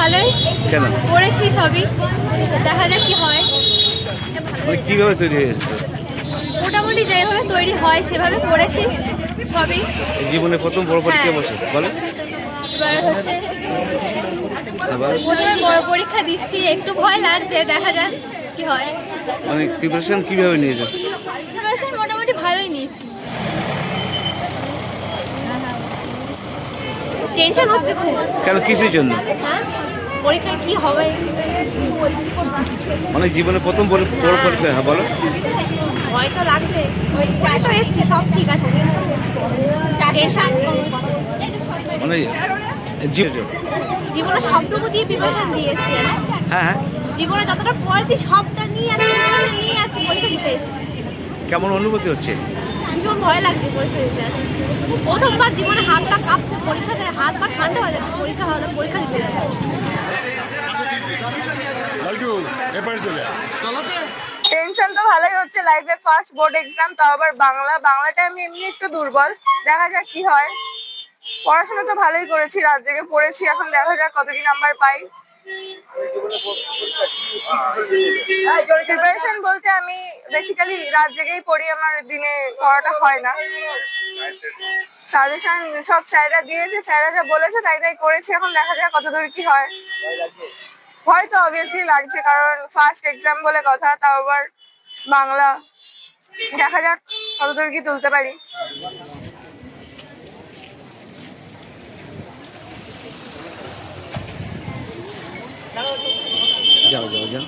ভালোই? কেন? পড়েছি সবই। দেখা যাক কি হয়। মানে কীভাবে তৈরি হয়েছে মোটামুটি যেভাবে তৈরি হয় সেভাবে পড়েছি সবই। জীবনে প্রথম বড় পরীক্ষা বসে? বলো। এবার হচ্ছে প্রথমে বড় পরীক্ষা দিচ্ছি একটু ভয় লাগছে দেখা যাক কি হয়। মানে প্রিপারেশন কীভাবে নিয়েছো? প্রিপারেশন মোটামুটি ভালোই নিয়েছি। টেনশন হচ্ছে খুব। কেন কিসের জন্য? পরীক্ষায় কি হবে? মানে জীবনে প্রথম বড় বড় পরীক্ষা হ্যাঁ বলো। ভয় তো লাগছে তো এসছে সব ঠিক আছে মানে জীবনে সবটুকু দিয়ে প্রিপারেশন দিয়েছি। হ্যাঁ হ্যাঁ। জীবনে যতটা পড়েছি সবটা নিয়ে আজকে নিয়ে আজকে পরীক্ষা দিতে এসেছি। কেমন অনুভূতি হচ্ছে? ভীষণ ভয় লাগছে পরীক্ষা দিতে প্রথমবার জীবনে হাতটা কাঁপছে পরীক্ষা হাত পা ঠান্ডা হয়ে যাচ্ছে পরীক্ষা হলো পরীক্ষা দিতে যাচ্ছে। টেনশন তো ভালোই হচ্ছে লাইফে ফার্স্ট বোর্ড এক্সাম তাও আবার বাংলা। বাংলাটা আমি এমনি একটু দুর্বল। দেখা যাক কি হয়। পড়াশোনা তো ভালোই করেছি, রাত জেগে পড়েছি, এখন দেখা যাক কতদিন নাম্বার পাই। প্রিপারেশন বলতে আমি বেসিক্যালি রাত জেগেই পড়ি, আমার দিনে পড়াটা হয় না। সাজেশন সব স্যাররা দিয়েছে, স্যাররা যা বলেছে তাই তাই করেছি, এখন দেখা যাক কত দূর কি হয়। ভয় তো অবভিয়াসলি লাগছে, কারণ ফার্স্ট এক্সাম বলে কথা, তাও আবার বাংলা। দেখা যাক কতদূর কি তুলতে পারি। যাও যাও যাও।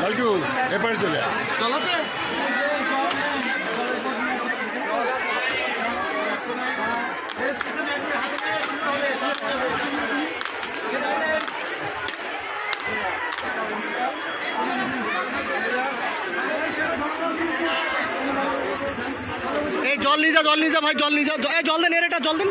লালটু এপারে চলে আয়। জল নিয়ে যা জল নিয়ে যা ভাই জল নিয়ে যা। জল দেন এর এটা জল দেন